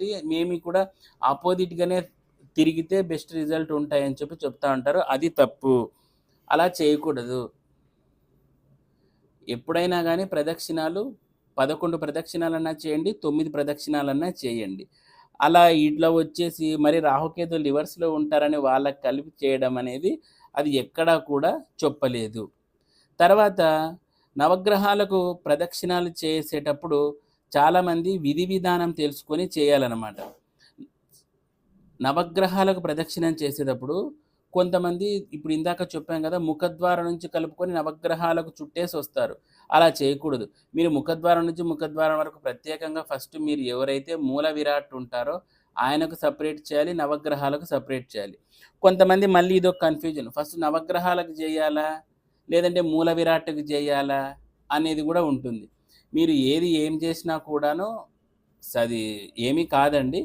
కాబట్టి మేము కూడా ఆపోజిట్గానే తిరిగితే బెస్ట్ రిజల్ట్ ఉంటాయని చెప్పి చెప్తా ఉంటారు. అది తప్పు. అలా చేయకూడదు. ఎప్పుడైనా కానీ ప్రదక్షిణాలు పదకొండు ప్రదక్షిణాలన్నా చేయండి తొమ్మిది ప్రదక్షిణాలన్నా చేయండి. అలా ఇట్లా వచ్చేసి మరి రాహుకేతు లివర్స్లో ఉంటారని వాళ్ళకి కలిపి చేయడం అనేది అది ఎక్కడా కూడా చెప్పలేదు. తర్వాత నవగ్రహాలకు ప్రదక్షిణాలు చేసేటప్పుడు చాలామంది విధి విధానం తెలుసుకొని చేయాలన్నమాట. నవగ్రహాలకు ప్రదక్షిణం చేసేటప్పుడు కొంతమంది ఇప్పుడు ఇందాక చెప్పాం కదా ముఖద్వారం నుంచి కలుపుకొని నవగ్రహాలకు చుట్టేసి వస్తారు. అలా చేయకూడదు. మీరు ముఖద్వారం నుంచి ముఖద్వారం వరకు ప్రత్యేకంగా ఫస్ట్ మీరు ఎవరైతే మూల విరాట్ ఉంటారో ఆయనకు సపరేట్ చేయాలి నవగ్రహాలకు సపరేట్ చేయాలి. కొంతమంది మళ్ళీ ఇదొక కన్ఫ్యూజన్ ఫస్ట్ నవగ్రహాలకు చేయాలా? లేదంటే మూల విరాట్కి చేయాలా? అనేది కూడా ఉంటుంది. మీరు ఏది ఏం చేసినా కూడాను అది ఏమీ కాదండి.